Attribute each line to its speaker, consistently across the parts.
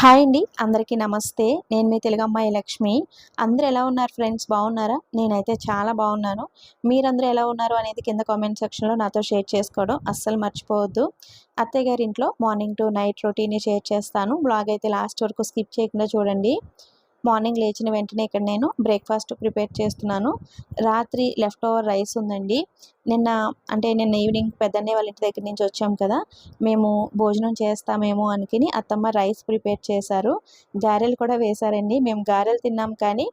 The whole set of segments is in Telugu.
Speaker 1: హాయ్ అండి అందరికీ నమస్తే. నేను మీ తెలుగు అమ్మాయి లక్ష్మి. అందరూ ఎలా ఉన్నారు ఫ్రెండ్స్? బాగున్నారా? నేనైతే చాలా బాగున్నాను. మీరందరూ ఎలా ఉన్నారు అనేది కింద కామెంట్ సెక్షన్లో నాతో షేర్ చేసుకోవడం అస్సలు మర్చిపోవద్దు. అత్తయ్య గారి ఇంట్లో morning to night routine share చేస్తాను. బ్లాగ్ అయితే లాస్ట్ వరకు స్కిప్ చేయకుండా చూడండి. మార్నింగ్ లేచిన వెంటనే ఇక్కడ నేను బ్రేక్ఫాస్ట్ ప్రిపేర్ చేస్తున్నాను. రాత్రి లెఫ్ట్ ఓవర్ రైస్ ఉందండి. నిన్న అంటే నిన్న ఈవినింగ్ పెద్దన్నయ్య వాళ్ళ ఇంటి దగ్గర నుంచి వచ్చాం కదా. మేము భోజనం చేస్తామేమో అనుకుని అత్తమ్మ రైస్ ప్రిపేర్ చేశారు. గారెలు కూడా వేశారండి. మేము గారెలు తిన్నాం కానీ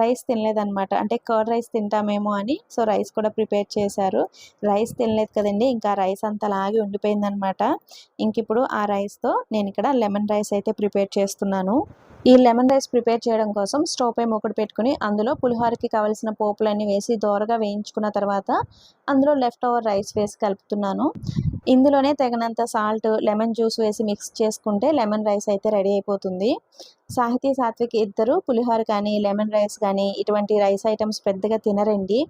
Speaker 1: రైస్ తినలేదన్నమాట. అంటే కర్డ్ రైస్ తింటామేమో అని సో రైస్ కూడా ప్రిపేర్ చేశారు. రైస్ తినలేదు కదండి. ఇంకా రైస్ అంతా లాగి ఉండిపోయిందనమాట ఇంక ఇప్పుడు ఆ రైస్తో నేను ఇక్కడ లెమన్ రైస్ అయితే ప్రిపేర్ చేస్తున్నాను. ఈ లెమన్ రైస్ ప్రిపేర్ చేయడం కోసం స్టవ్ పై మూకుడు పెట్టుకుని అందులో పులిహోరకి కావలసిన పోపులన్నీ వేసి దోరగా వేయించుకున్న తర్వాత అందులో లెఫ్ట్ ఓవర్ రైస్ వేసి కలుపుతున్నాను. ఇందులోనే తగినంత సాల్ట్ లెమన్ జ్యూస్ వేసి మిక్స్ చేసుకుంటే లెమన్ రైస్ అయితే రెడీ అయిపోతుంది. సాహితీ సాత్విక్ ఇద్దరు పులిహోర కానీ లెమన్ రైస్ కానీ ఇటువంటి రైస్ ఐటమ్స్ పెద్దగా తినరండి.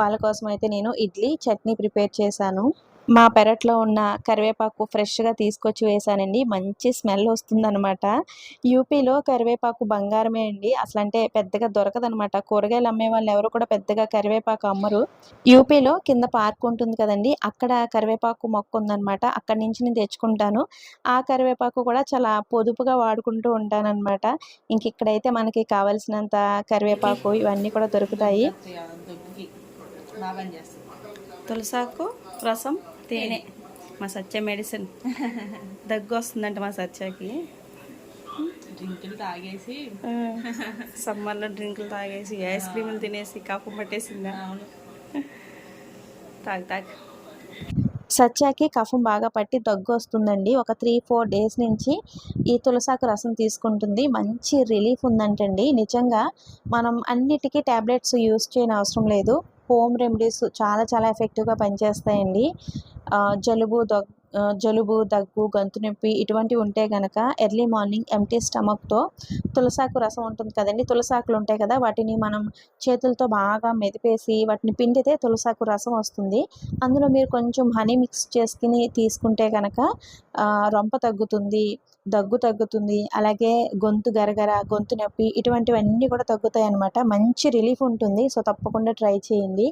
Speaker 1: వాళ్ళ కోసం అయితే నేను ఇడ్లీ చట్నీ ప్రిపేర్ చేశాను. మా పెరట్లో ఉన్న కరివేపాకు ఫ్రెష్గా తీసుకొచ్చి వేశానండి. మంచి స్మెల్ వస్తుందన్నమాట. యూపీలో కరివేపాకు బంగారమే అండి. అసలు అంటే పెద్దగా దొరకదనమాట కూరగాయలు అమ్మే వాళ్ళు ఎవరు కూడా పెద్దగా కరివేపాకు అమ్మరు. యూపీలో కింద పార్క్ ఉంటుంది కదండి. అక్కడ కరివేపాకు మొక్క ఉందన్నమాట. అక్కడి నుంచి నేను తెచ్చుకుంటాను. ఆ కరివేపాకు కూడా చాలా పొదుపుగా వాడుకుంటూ ఉంటానన్నమాట. ఇంక ఇక్కడైతే మనకి కావలసినంత కరివేపాకు ఇవన్నీ కూడా దొరుకుతాయి.
Speaker 2: తులసాకు రసం. తేనె. మా సత్య మెడిసిన్. దగ్గు వస్తుందంట మా సత్యకి.
Speaker 3: డ్రింకులు తాగేసి.
Speaker 2: సమ్మర్లో డ్రింకులు తాగేసి ఐస్ క్రీములు తినేసి కాపు పట్టేసిందా? తాగు తాగు.
Speaker 1: సత్యాకి కఫం బాగా పట్టి దగ్గు వస్తుందండి ఒక త్రీ ఫోర్ డేస్ నుంచి ఈ తులసాకు రసం తీసుకుంటుంది. మంచి రిలీఫ్ ఉందంటండి. నిజంగా మనం అన్నిటికీ ట్యాబ్లెట్స్ యూస్ చేయని అవసరం లేదు. హోమ్ రెమెడీస్ చాలా చాలా ఎఫెక్టివ్గా పనిచేస్తాయండి. జలుబు దగ్ జలుబు దగ్గు గొంతు నొప్పి ఇటువంటివి ఉంటే కనుక ఎర్లీ మార్నింగ్ ఎంటీ స్టమక్తో తులసాకు రసం ఉంటుంది కదండి. తులసాకులు ఉంటాయి కదా వాటిని మనం చేతులతో బాగా మెదిపేసి వాటిని పిండితే తులసాకు రసం వస్తుంది. అందులో మీరు కొంచెం హనీ మిక్స్ చేసుకుని తీసుకుంటే కనుక రొంప తగ్గుతుంది. దగ్గు తగ్గుతుంది అలాగే గొంతు గరగర గొంతు నొప్పి ఇటువంటివన్నీ కూడా తగ్గుతాయి అన్నమాట మంచి రిలీఫ్ ఉంటుంది. సో తప్పకుండా ట్రై చేయండి.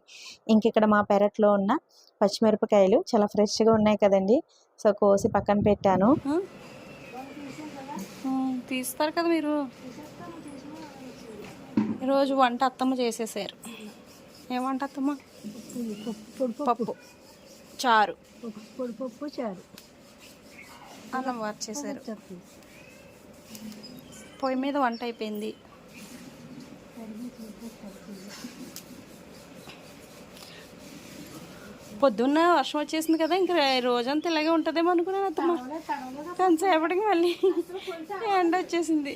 Speaker 1: ఇంక ఇక్కడ మా పెరట్లో ఉన్న పచ్చిమిరపకాయలు చాలా ఫ్రెష్గా ఉన్నాయి కదండి. సో కోసి పక్కన పెట్టాను.
Speaker 2: తీస్తారు కదా మీరు? ఈరోజు వంట అత్తమ్మ చేసేసారు. ఏం వంట అత్తమ్మ? పప్పు. చారు.
Speaker 4: పొడిపప్పు చారు.
Speaker 2: అన్నం వారు చేశారు పొయ్యి మీద వంట అయిపోయింది. పొద్దున్న వర్షం వచ్చేసింది కదా ఇంకా రోజంతా ఇలాగే ఉంటుందేమో అనుకున్నాను అత్తమ్మ. కొంతసేపటికి మళ్ళీ ఎండ వచ్చేసింది.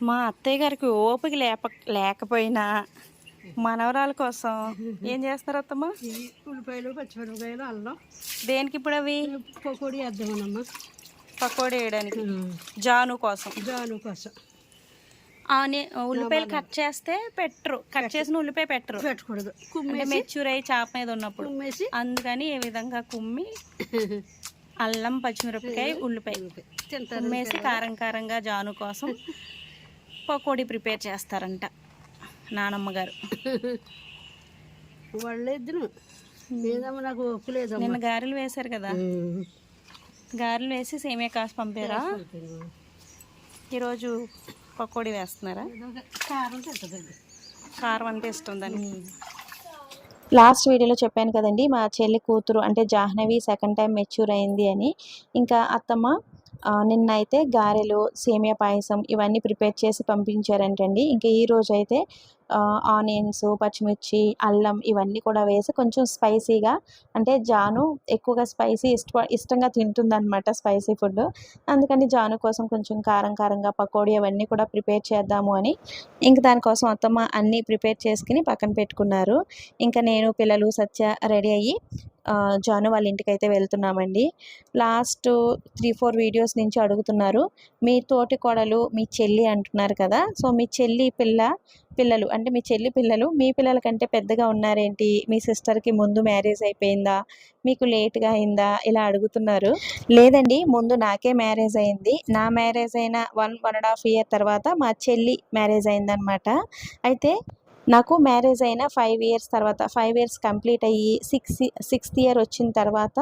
Speaker 2: మా అత్తయ్య గారికి ఓపిక లేప లేకపోయినా మనవరాల కోసం. ఏం చేస్తారు అత్తమ్మ?
Speaker 4: ఉల్లిపాయలు పచ్చిమిరపకాయలు అల్లం.
Speaker 2: దేనికి ఇప్పుడు అవి?
Speaker 4: పకోడీ వేద్దామనమ్మా.
Speaker 2: పకోడీ వేయడానికి. జాను కోసం.
Speaker 4: జాను కోసం.
Speaker 2: ఉల్లిపాయలు కట్ చేస్తే పెట్టరు. కట్ చేసిన ఉల్లిపాయ పెట్టరు.
Speaker 4: పెట్టకూడదు.
Speaker 2: మెచ్యూర్ అయ్యి చాప మీద ఉన్నప్పుడు.
Speaker 4: కుమ్మేసి
Speaker 2: అందుకని ఈ విధంగా కుమ్మి అల్లం పచ్చిమిరపకాయ ఉల్లిపాయ. కుమ్మేసి కారం కారంగా జాను కోసం పకోడీ ప్రిపేర్ చేస్తారంట. నానమ్మ గారు.
Speaker 4: వాళ్ళు ఇద్దరు లేదమ్మా నాకు ఒప్పు లేదమ్మా
Speaker 2: నిన్న గారెలు వేశారు కదా. గారెలు వేసి సేమియా కాసి పంపారా? ఈరోజు పకోడీ వేస్తున్నారా?
Speaker 4: కారం
Speaker 2: కారం అంటే ఇష్టం దానికి.
Speaker 1: లాస్ట్ వీడియోలో చెప్పాను కదండి మా చెల్లి కూతురు అంటే జాహ్నవి సెకండ్ టైం మెచ్యూర్ అయింది అని. ఇంకా అత్తమ్మ నిన్న అయితే గారెలు సేమియా పాయసం ఇవన్నీ ప్రిపేర్ చేసి పంపించారంటండి. ఇంకా ఈ రోజు అయితే ఆనియన్స్ పచ్చిమిర్చి అల్లం ఇవన్నీ కూడా వేసి కొంచెం స్పైసీగా అంటే జాను ఎక్కువగా స్పైసీ ఇష్ట ఇష్టంగా తింటుందన్నమాట స్పైసీ ఫుడ్ అందుకని జాను కోసం కొంచెం కారం కారంగా పకోడీ అవన్నీ కూడా ప్రిపేర్ చేద్దాము అని ఇంక దానికోసం అత్తమ్మ అన్నీ ప్రిపేర్ చేసుకుని పక్కన పెట్టుకున్నారు. ఇంకా నేను పిల్లలు సత్య రెడీ అయ్యి జాను వాళ్ళ ఇంటికి అయితే వెళ్తున్నామండి. లాస్ట్ త్రీ ఫోర్ వీడియోస్ నుంచి అడుగుతున్నారు. మీ తోటి కోడలు మీ చెల్లి అంటున్నారు కదా. సో మీ చెల్లి పిల్ల పిల్లలు అంటే మీ చెల్లి పిల్లలు మీ పిల్లల కంటే పెద్దగా ఉన్నారేంటి? మీ సిస్టర్కి ముందు మ్యారేజ్ అయిపోయిందా? మీకు లేట్గా అయిందా? ఇలా అడుగుతున్నారు. లేదండి ముందు నాకే మ్యారేజ్ అయింది. నా మ్యారేజ్ అయిన one one and half year తర్వాత మా చెల్లి మ్యారేజ్ అయిందనమాట. అయితే నాకు మ్యారేజ్ అయిన ఫైవ్ ఇయర్స్ తర్వాత ఫైవ్ ఇయర్స్ కంప్లీట్ అయ్యి సిక్స్ సిక్స్త్ ఇయర్ వచ్చిన తర్వాత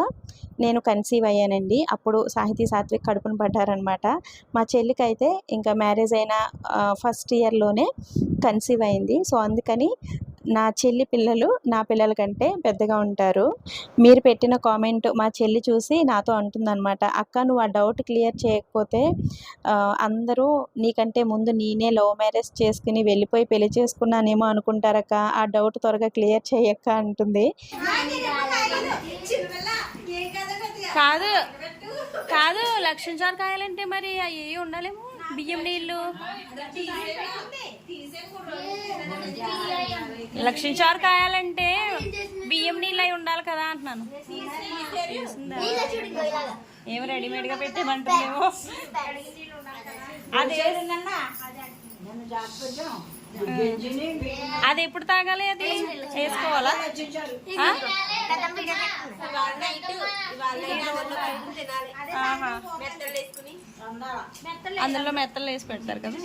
Speaker 1: నేను కన్సీవ్ అయ్యానండి. అప్పుడు సాహితీ సాత్విక్ కడుపున పడ్డారనమాట మా చెల్లికి అయితే ఇంకా మ్యారేజ్ అయిన ఫస్ట్ ఇయర్లోనే కన్సీవ్ అయింది. సో అందుకని నా చెల్లి పిల్లలు నా పిల్లల కంటే పెద్దగా ఉంటారు. మీరు పెట్టిన కామెంట్ మా చెల్లి చూసి నాతో అంటుందన్నమాట అక్క నువ్వు ఆ డౌట్ క్లియర్ చేయకపోతే అందరూ నీకంటే ముందు నేనే లవ్ మ్యారేజ్ చేసుకుని వెళ్ళిపోయి పెళ్ళి చేసుకున్నానేమో అనుకుంటారక్క ఆ డౌట్ త్వరగా క్లియర్ చేయక్క అంటుంది.
Speaker 2: కాదు కాదు లక్ష్మీచారు కాయాలంటే మరి అవి ఉండాలేమో? బియ్యం నీళ్ళు. లక్ష్మీచారు కాయాలంటే బియ్యం నీళ్ళు అయి ఉండాలి కదా అంటున్నాను. ఏమి రెడీమేడ్గా పెట్టేమంటుందేమో అది అది ఎప్పుడు తాగాలి అది? వేసుకోవాలా? అందులో మెత్తలు వేసి పెడతారు కదా.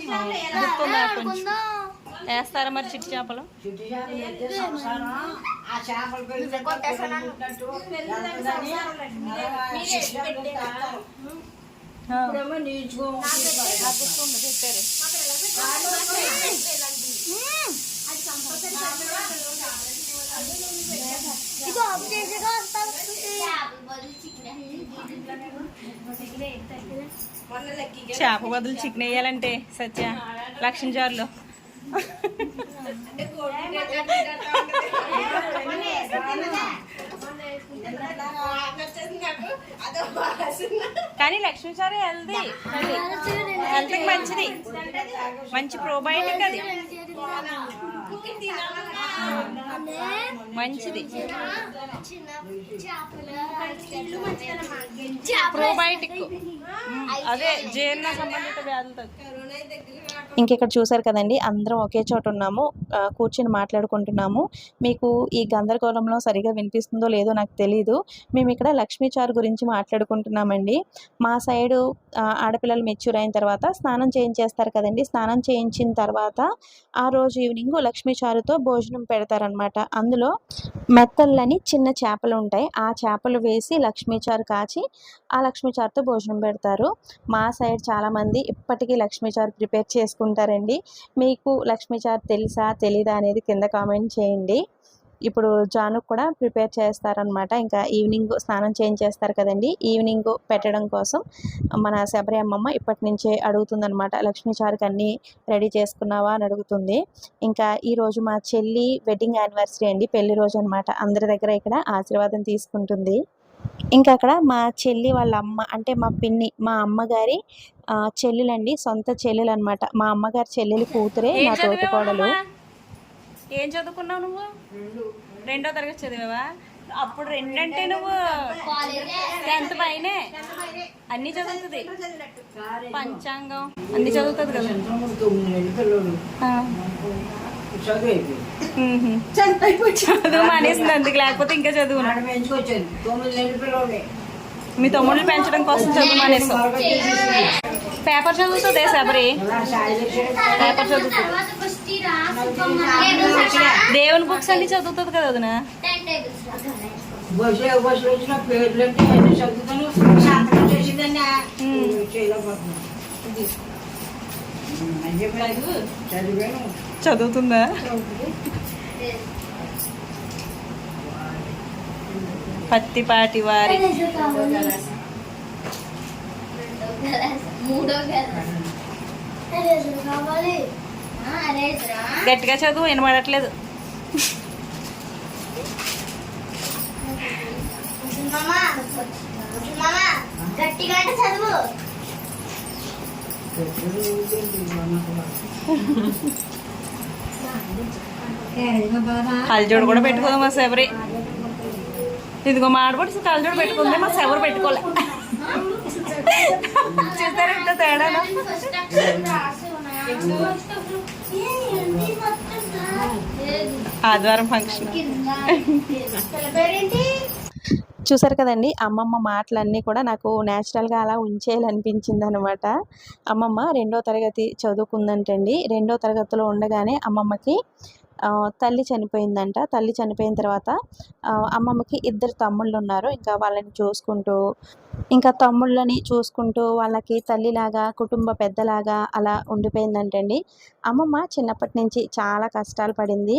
Speaker 2: గుర్తుందా కొంచెం? వేస్తారా మరి చిట్టి చేపలు. చేప బదులు చికెన్ వేయాలంటే సత్య లక్ష్మీ జార్లో. కానీ లక్ష్మీ చారు హెల్దీ హెల్త్కి మంచిది. మంచి ప్రోబయోటిక్ అది. మంచిది. ప్రోబయోటిక్ అదే జీర్ణ సంబంధిత వ్యాధులతో.
Speaker 1: ఇంక ఇక్కడ చూసారు కదండి అందరం ఒకే చోట ఉన్నాము కూర్చొని మాట్లాడుకుంటున్నాము. మీకు ఈ గందరగోళంలో సరిగా వినిపిస్తుందో లేదో నాకు తెలీదు. మేము ఇక్కడ లక్ష్మీ చారు గురించి మాట్లాడుకుంటున్నామండి. మా సైడు ఆడపిల్లలు మెచ్యూర్ అయిన తర్వాత స్నానం చేయించేస్తారు కదండి. స్నానం చేయించిన తర్వాత ఆ రోజు ఈవినింగ్ లక్ష్మీ చారుతో భోజనం పెడతారనమాట అందులో మెత్తల్లని చిన్న చేపలు ఉంటాయి ఆ చేపలు వేసి లక్ష్మీ చారు కాచి ఆ లక్ష్మీ చారుతో భోజనం పెడతారు. మా సైడ్ చాలామంది ఇప్పటికీ లక్ష్మీ చారు ప్రిపేర్ చేసుకుంటారండి. మీకు లక్ష్మీ చారు తెలుసా తెలీదా అనేది కింద కామెంట్ చేయండి. ఇప్పుడు జానుకు కూడా ప్రిపేర్ చేస్తారనమాట ఇంకా ఈవినింగ్ స్నానం చేయించేస్తారు కదండి. ఈవినింగ్ పెట్టడం కోసం మన శబరి అమ్మమ్మ ఇప్పటి నుంచే అడుగుతుందనమాట లక్ష్మీ చారుకి అన్నీ రెడీ చేసుకున్నావా అని అడుగుతుంది. ఇంకా ఈ రోజు మా చెల్లి వెడ్డింగ్ యానివర్సరీ అండి. పెళ్ళి రోజు అనమాట అందరి దగ్గర ఇక్కడ ఆశీర్వాదం తీసుకుంటుంది. ఇంకా అక్కడ మా చెల్లి వాళ్ళ అమ్మ అంటే మా పిన్ని మా అమ్మగారి చెల్లెలండి. సొంత చెల్లెలు అనమాట మా అమ్మగారి చెల్లెలి కూతురే నా తోటి కోడలు?
Speaker 2: ఏం చదువుకున్నావు నువ్వు? రెండో. తరగతి చదివావా? అప్పుడు రెండంటే నువ్వు టెన్త్ పైనే? అన్ని చదువుతుంది. పంచాంగం. అన్ని చదువుతుంది కదా. చదువు మానేసింది అందుకు లేకపోతే ఇంకా చదువు మీ తమ్ముళ్ళు పెంచడం కోసం చదువు మానేస్తాం పేపర్ చదువుతుంది శబరి? పేపర్ చదువుతుంది దేవుని బుక్స్ అన్ని చదువుతుంది కదా వదిన చదువుతుందా? పత్తిపాటి వారి.
Speaker 5: మూడో కావాలి
Speaker 2: గట్టిగా చదువు వినబడట్లేదు. కళ్ళజోడు కూడా పెట్టుకోదామా శబరి. ఇదిగో మాడబడి కలజోడు పెట్టుకుంది మా ఎవరు పెట్టుకోలే. చూసారా ఎంత తేడా ఆదివారం ఫంక్షన్
Speaker 1: చూసారు కదండి అమ్మమ్మ మాటలన్నీ కూడా నాకు న్యాచురల్గా అలా ఉంచేయాలనిపించింది అనమాట అమ్మమ్మ రెండో తరగతి చదువుకుందంటండి. రెండో తరగతిలో ఉండగానే అమ్మమ్మకి తల్లి చనిపోయిందంట. తల్లి చనిపోయిన తర్వాత అమ్మమ్మకి ఇద్దరు తమ్ముళ్ళు ఉన్నారు ఇంకా వాళ్ళని చూసుకుంటూ ఇంకా తమ్ముళ్ళని చూసుకుంటూ వాళ్ళకి తల్లిలాగా కుటుంబ పెద్దలాగా అలా ఉండిపోయిందంటండి. అమ్మమ్మ చిన్నప్పటి నుంచి చాలా కష్టాలు పడింది.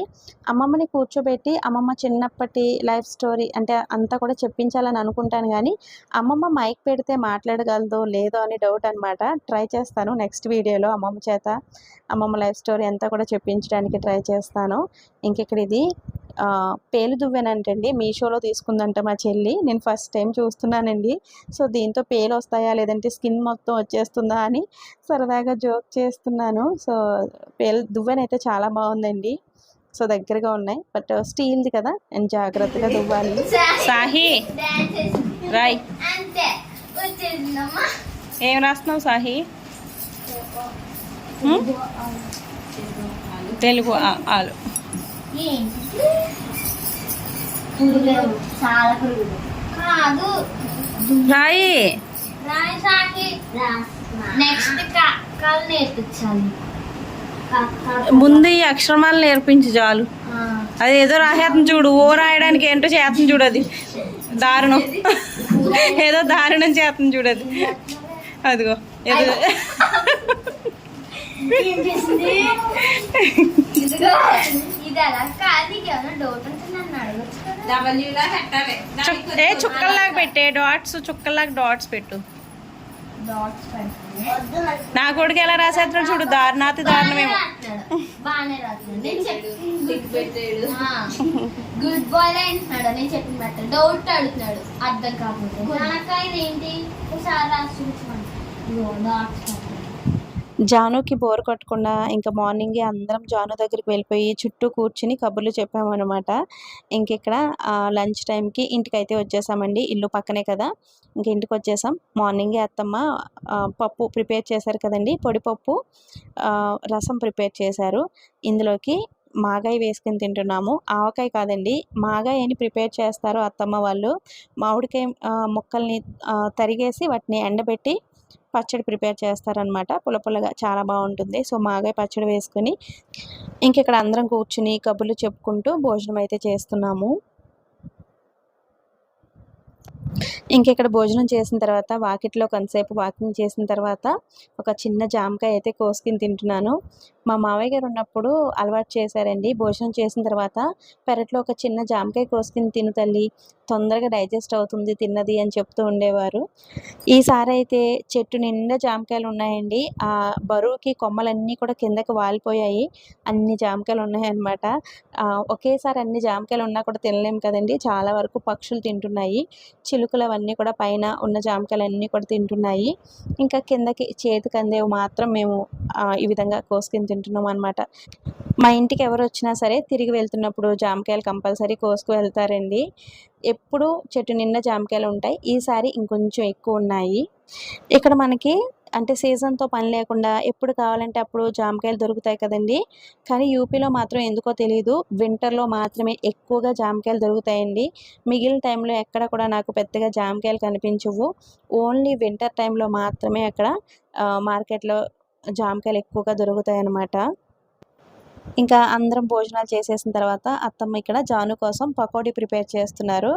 Speaker 1: అమ్మమ్మని కూర్చోబెట్టి అమ్మమ్మ చిన్నప్పటి లైఫ్ స్టోరీ అంటే అంతా కూడా చెప్పించాలని అనుకుంటాను కానీ అమ్మమ్మ మైక్ పెడితే మాట్లాడగలదో లేదో అని డౌట్ అనమాట ట్రై చేస్తాను నెక్స్ట్ వీడియోలో అమ్మమ్మ చేత అమ్మమ్మ లైఫ్ స్టోరీ అంతా కూడా చెప్పించడానికి ట్రై చేస్తాను. ఇంకెక్కడ ఇది? పేలు దువ్వెనంటండి. మీషోలో తీసుకుందంట మా చెల్లి. నేను ఫస్ట్ టైం చూస్తున్నానండి. సో దీంతో పేలు వస్తాయా లేదంటే స్కిన్ మొత్తం వచ్చేస్తుందా అని సరదాగా జోక్ చేస్తున్నాను. సో పేలు దువ్వెనైతే చాలా బాగుందండి. సో దగ్గరగా ఉన్నాయి. బట్ స్టీల్ది కదా. అండ్ జాగ్రత్తగా దువ్వాలి.
Speaker 2: సాహి. రాయ్. ఏం రాస్తున్నావు సాహి? తెలుగు ఆ- ఆలు.
Speaker 5: చాలా పురుగులు కాదు
Speaker 2: రాయి.
Speaker 5: రాయి సాకి నెక్స్ట్ కళ్ళు నేర్పించాలి.
Speaker 2: ముందు ఈ అక్షరమాలు నేర్పించు చాలు. అది ఏదో రాసేతం చూడు ఓ రాయడానికి ఏంటో చేతం చూడు అది. దారుణం. ఏదో దారుణం చేతం చూడు అది. అదిగో ఏదో.
Speaker 5: ఇది అలా కాదు నీకు ఏమైనా డౌట్ ఉంటే నన్ను అడగచ్చు కదా
Speaker 3: డబ్ల్యూలా పెట్టాలి
Speaker 2: చుక్- ఏ చుక్కల్లాగా పెట్టే డాట్స్ చుక్కల్లాగా డాట్స్ పెట్టు.
Speaker 5: డాట్స్
Speaker 2: నా కొడుకు ఎలా రాసేస్తున్నాడు చూడు దారుణాతి దారుణమేమో.
Speaker 5: బాగానే రాస్తున్నాడు. గుడ్ బాయ్ అంటున్నాడు నేను చెప్పిన మాట డౌట్ అడుగుతున్నాడు. అర్థం కాకపోతే. ఏంటి? ఒకసారి రాసి చూపించమంటాడు. డాట్స్
Speaker 1: జానుకి బోర్ కొట్టకుండా ఇంకా మార్నింగే అందరం జాను దగ్గరికి వెళ్ళిపోయి చుట్టూ కూర్చుని కబుర్లు చెప్పామన్నమాట. ఇంకెక్కడ లంచ్ టైంకి ఇంటికి అయితే వచ్చేసామండి. ఇల్లు పక్కనే కదా. ఇంక ఇంటికి వచ్చేసాం. మార్నింగే అత్తమ్మ పప్పు ప్రిపేర్ చేశారు కదండి. పొడిపప్పు రసం ప్రిపేర్ చేశారు. ఇందులోకి మాగాయ వేసుకుని తింటున్నాము. ఆవకాయ కాదండి. మాగాయ అని ప్రిపేర్ చేస్తారు అత్తమ్మ వాళ్ళు. మామిడికాయ ముక్కల్ని తరిగేసి వాటిని ఎండబెట్టి పచ్చడి ప్రిపేర్ చేస్తారనమాట పుల్ల పుల్లగా చాలా బాగుంటుంది. సో మాగాయ పచ్చడి వేసుకొని ఇక్కడ అందరం కూర్చుని కబుర్లు చెప్పుకుంటూ భోజనం అయితే చేస్తున్నాము. ఇంకెక్కడ భోజనం చేసిన తర్వాత వాకిట్లో కొంతసేపు వాకింగ్ చేసిన తర్వాత ఒక చిన్న జామకాయ అయితే కోసుకుని తింటున్నాను. మా మావయ్య గారు ఉన్నప్పుడు అలవాటు చేశారండి. భోజనం చేసిన తర్వాత పెరట్లో ఒక చిన్న జామకాయ కోసుకుని తిను తల్లి తొందరగా డైజెస్ట్ అవుతుంది తిన్నది అని చెప్తూ ఉండేవారు. ఈసారి అయితే చెట్టు నిండా జామకాయలు ఉన్నాయండి. ఆ బరువుకి కొమ్మలన్నీ కూడా కిందకి వాలిపోయాయి. అన్ని జామకాయలు ఉన్నాయన్నమాట. ఒకేసారి అన్ని జామకాయలు ఉన్నా కూడా తినలేము కదండి. చాలా వరకు పక్షులు తింటున్నాయి. చిలుకలు అవన్నీ కూడా పైన ఉన్న జామకాయలు అన్నీ కూడా తింటున్నాయి. ఇంకా కిందకి చేతికి అందేవి మాత్రం మేము ఈ విధంగా కోసుకుని తింటున్నాం అనమాట మా ఇంటికి ఎవరు వచ్చినా సరే తిరిగి వెళ్తున్నప్పుడు జామకాయలు కంపల్సరీ కోసుకు వెళ్తారండి. ఎప్పుడు చెట్టు నిండా జామకాయలు ఉంటాయి. ఈసారి ఇంకొంచెం ఎక్కువ ఉన్నాయి. ఇక్కడ మనకి అంటే సీజన్తో పని లేకుండా ఎప్పుడు కావాలంటే అప్పుడు జామకాయలు దొరుకుతాయి కదండి. కానీ యూపీలో మాత్రం ఎందుకో తెలియదు వింటర్లో మాత్రమే ఎక్కువగా జామకాయలు దొరుకుతాయండి. మిగిలిన టైంలో ఎక్కడ కూడా నాకు పెద్దగా జామకాయలు కనిపించవు. ఓన్లీ వింటర్ టైంలో మాత్రమే అక్కడ మార్కెట్లో జామకాయలు ఎక్కువగా దొరుకుతాయి అన్నమాట ఇంకా అందరం భోజనాలు చేసేసిన తర్వాత అత్తమ్మ ఇక్కడ జాను కోసం పకోడీ ప్రిపేర్ చేస్తున్నారు.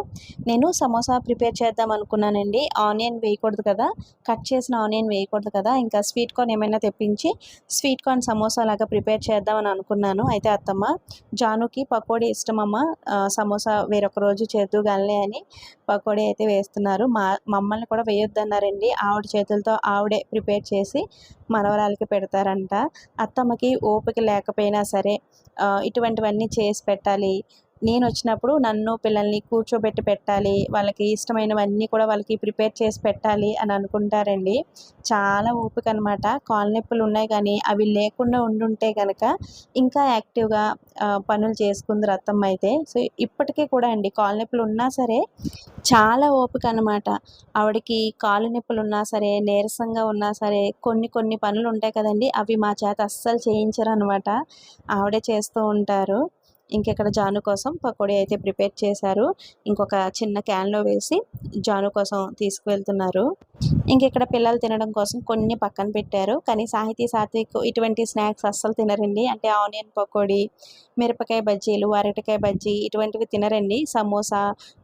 Speaker 1: నేను సమోసా ప్రిపేర్ చేద్దాం అనుకున్నానండి. ఆనియన్ వేయకూడదు కదా. కట్ చేసిన ఆనియన్ వేయకూడదు కదా. ఇంకా స్వీట్ కార్న్ ఏమైనా తెప్పించి స్వీట్ కార్న్ సమోసా లాగా ప్రిపేర్ చేద్దామని అనుకున్నాను. అయితే అత్తమ్మ జానుకి పకోడీ ఇష్టమమ్మ. అమ్మ సమోసా వేరొక రోజు చేద్దుగానే అని పకోడీ అయితే వేస్తున్నారు. మా మమ్మల్ని కూడా వేయొద్దన్నారండి. ఆవిడ చేతులతో ఆవిడే ప్రిపేర్ చేసి మనవరాలకి పెడతారంట. అత్తమ్మకి ఓపిక లేకపోయినా సరే ఇటువంటివన్నీ చేసి పెట్టాలి. నేను వచ్చినప్పుడు నన్ను పిల్లల్ని కూర్చోబెట్టి పెట్టాలి వాళ్ళకి ఇష్టమైనవన్నీ కూడా వాళ్ళకి ప్రిపేర్ చేసి పెట్టాలి అని అనుకుంటారండి. చాలా ఓపిక అనమాట కాళ్ళ నొప్పులు ఉన్నాయి కానీ అవి లేకుండా ఉండుంటే కనుక ఇంకా యాక్టివ్గా పనులు చేసుకుంది రత్తమ్మ అయితే. సో ఇప్పటికీ కూడా అండి కాళ్ళ నొప్పులు ఉన్నా సరే చాలా ఓపిక అనమాట ఆవిడకి కాళ్ళు నొప్పులు ఉన్నా సరే నీరసంగా ఉన్నా సరే కొన్ని కొన్ని పనులు ఉంటాయి కదండి అవి మా చేత అస్సలు చేయించరు అనమాట ఆవిడే చేస్తూ ఉంటారు. ఇంకెక్కడ జాను కోసం పకోడీ అయితే ప్రిపేర్ చేశారు. ఇంకొక చిన్న క్యాన్లో వేసి జాను కోసం తీసుకువెళ్తున్నారు. ఇంకెక్కడ పిల్లలు తినడం కోసం కొన్ని పక్కన పెట్టారు. కానీ సాహితీ సాత్విక్ ఇటువంటి స్నాక్స్ అస్సలు తినరండి. అంటే ఆనియన్ పకోడీ మిరపకాయ బజ్జీలు అరటికాయ బజ్జీ ఇటువంటివి తినరండి. సమోసా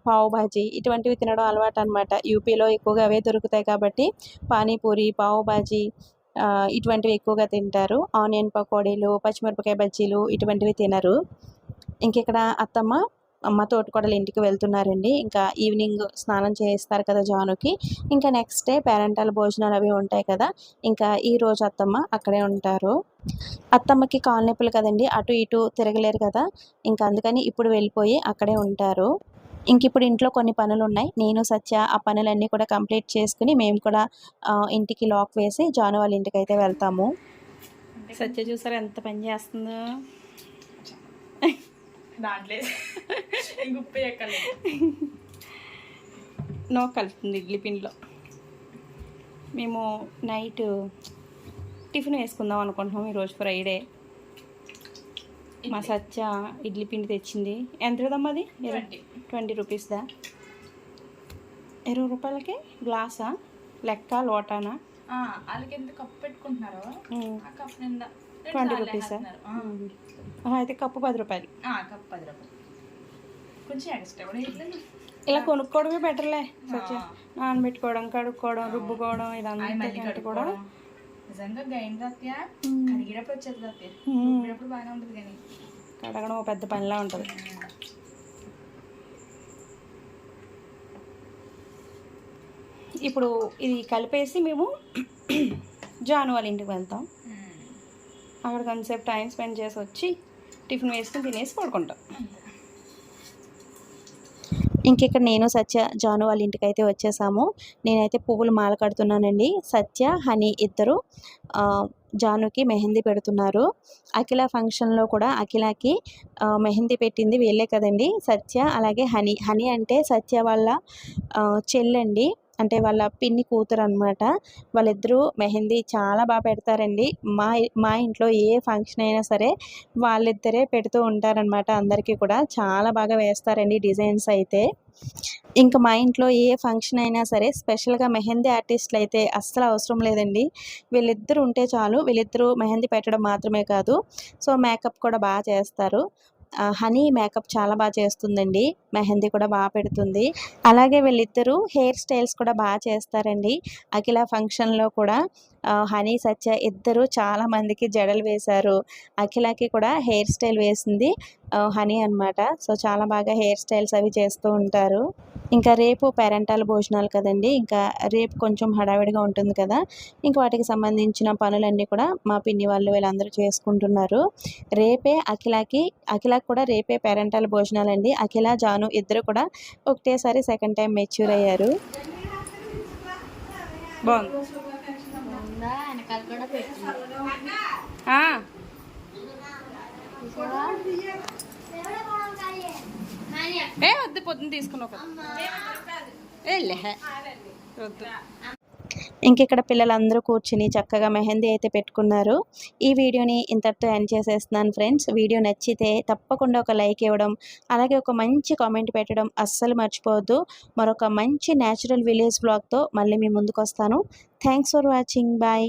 Speaker 1: పావు భాజీ ఇటువంటివి తినడం అలవాటు అనమాట యూపీలో ఎక్కువగా అవే దొరుకుతాయి కాబట్టి పానీపూరి పావు భాజీ ఇటువంటివి ఎక్కువగా తింటారు. ఆనియన్ పకోడీలు పచ్చిమిరపకాయ బజ్జీలు ఇటువంటివి తినరు. ఇంకిక్కడ అత్తమ్మ అమ్మ తోటకోడలు ఇంటికి వెళ్తున్నారండి. ఇంకా ఈవినింగ్ స్నానం చేస్తారు కదా జానుకి. ఇంకా నెక్స్ట్ డే పేరెంటాల భోజనాలు అవి ఉంటాయి కదా. ఇంకా ఈ రోజు అత్తమ్మ అక్కడే ఉంటారు. అత్తమ్మకి కాలు నొప్పులు కదండి. అటు ఇటు తిరగలేరు కదా. ఇంకా అందుకని ఇప్పుడు వెళ్ళిపోయి అక్కడే ఉంటారు. ఇంక ఇప్పుడు ఇంట్లో కొన్ని పనులు ఉన్నాయి. నేను సత్య ఆ పనులన్నీ కూడా కంప్లీట్ చేసుకుని మేము కూడా ఇంటికి లాక్ వేసి జాను వాళ్ళ ఇంటికి అయితే వెళ్తాము.
Speaker 2: సత్య చూసారా ఎంత పని చేస్తుందో?
Speaker 3: దాంట్లో ఎక్కలేదు
Speaker 2: నో కలుపుతుంది ఇడ్లీ పిండిలో. మేము నైట్ టిఫిన్ వేసుకుందాం అనుకుంటున్నాం ఈరోజు ఫ్రైడే. మా సత్య ఇడ్లీ పిండి తెచ్చింది. ఎంత కదమ్మా అది?
Speaker 3: ట్వంటీ.
Speaker 2: రూపీస్దా? ఇరవై రూపాయలకి గ్లాసా? లెక్క లోటానా?
Speaker 3: వాళ్ళకి ఎంత కప్పు పెట్టుకుంటున్నారో?
Speaker 2: ఉమ్.
Speaker 3: ఆ కప్ నిండా. రెండు
Speaker 2: ట్వంటీ రూపీసా? అయితే కప్పు పది రూపాయలు.
Speaker 3: ఆ, కప్ పది రూపాయలు. కొంచెం ఎక్స్ట్రా కూడా ఇట్లా
Speaker 2: ఇలా కొనుక్కోవడమే బెటర్లే సత్య. నానబెట్టుకోవడం కడుక్కోవడం రుబ్బుకోవడం ఇదంతా కూడా.
Speaker 3: నిజంగా కడిగేటప్పుడు వచ్చేది బాగానే ఉంటుంది కానీ.
Speaker 2: కడగడం ఒక పెద్ద పనిలా ఉంటుంది. ఇప్పుడు ఇది కలిపేసి మేము జాను వాళ్ళ ఇంటికి వెళ్తాం. అక్కడ కొంతసేపు టైం స్పెండ్ చేసి వచ్చి టిఫిన్ వేసుకుని తినేసి పడుకుంటాం.
Speaker 1: ఇంకెక్కడ నేను సత్య జాను వాళ్ళ ఇంటికి అయితే వచ్చేసాము. నేనైతే పువ్వులు మాల కడుతున్నానండి. సత్య హనీ ఇద్దరు జానుకి మెహందీ పెడుతున్నారు. అఖిల ఫంక్షన్లో కూడా అఖిలకి మెహందీ పెట్టింది వీళ్ళే కదండి. సత్య అలాగే హనీ. హనీ అంటే సత్య వాళ్ళ చెల్లండి. అంటే వాళ్ళ పిన్ని కూతురు అనమాట వాళ్ళిద్దరూ మెహందీ చాలా బాగా పెడతారండి. మా మా ఇంట్లో ఏ ఫంక్షన్ అయినా సరే వాళ్ళిద్దరే పెడుతూ ఉంటారనమాట అందరికీ కూడా. చాలా బాగా వేస్తారండి డిజైన్స్ అయితే. ఇంకా మా ఇంట్లో ఏ ఫంక్షన్ అయినా సరే స్పెషల్గా మెహందీ ఆర్టిస్టులు అయితే అస్సలు అవసరం లేదండి. వీళ్ళిద్దరు ఉంటే చాలు. వీళ్ళిద్దరూ మెహందీ పెట్టడం మాత్రమే కాదు. సో మేకప్ కూడా బాగా చేస్తారు. హనీ మేకప్ చాలా బాగా చేస్తుందండి. మెహందీ కూడా బాగా పెడుతుంది. అలాగే వీళ్ళిద్దరూ హెయిర్ స్టైల్స్ కూడా బాగా చేస్తారండి. అఖిల ఫంక్షన్లో కూడా హనీ సత్య ఇద్దరు చాలామందికి జడలు వేశారు. అఖిలకి కూడా హెయిర్ స్టైల్ వేసింది హనీ అన్నమాట. సో చాలా బాగా హెయిర్ స్టైల్స్ అవి చేస్తూ ఉంటారు. ఇంకా రేపు పేరెంటాల భోజనాలు కదండి. ఇంకా రేపు కొంచెం హడావిడిగా ఉంటుంది కదా. ఇంకా వాటికి సంబంధించిన పనులన్నీ కూడా మా పిన్ని వాళ్ళు వీళ్ళందరూ చేసుకుంటున్నారు. రేపే అఖిలకి అఖిలకి కూడా రేపే పేరెంటాల భోజనాలు అండి అఖిల జాను ఇద్దరు కూడా ఒకటేసారి సెకండ్ టైం మెచ్యూర్ అయ్యారు.
Speaker 2: బాగుంది.
Speaker 5: ఉందా? వెనకాల కూడా పెట్టింది
Speaker 2: ఆ, ఏ వద్దు పొద్దున్న తీసుకున్నావు కదా. ఏ వద్దు.
Speaker 1: ఇంకెక్కడ పిల్లలందరూ కూర్చుని చక్కగా మెహందీ అయితే పెట్టుకున్నారు. ఈ వీడియోని ఇంతటితో ఎండ్ చేసేస్తున్నాను ఫ్రెండ్స్. వీడియో నచ్చితే తప్పకుండా ఒక లైక్ ఇవ్వడం అలాగే ఒక మంచి కామెంట్ పెట్టడం అస్సలు మర్చిపోవద్దు. మరొక మంచి న్యాచురల్ విలేజ్ బ్లాగ్తో మళ్ళీ మీ ముందుకు వస్తాను థ్యాంక్స్ ఫర్ వాచింగ్. బాయ్.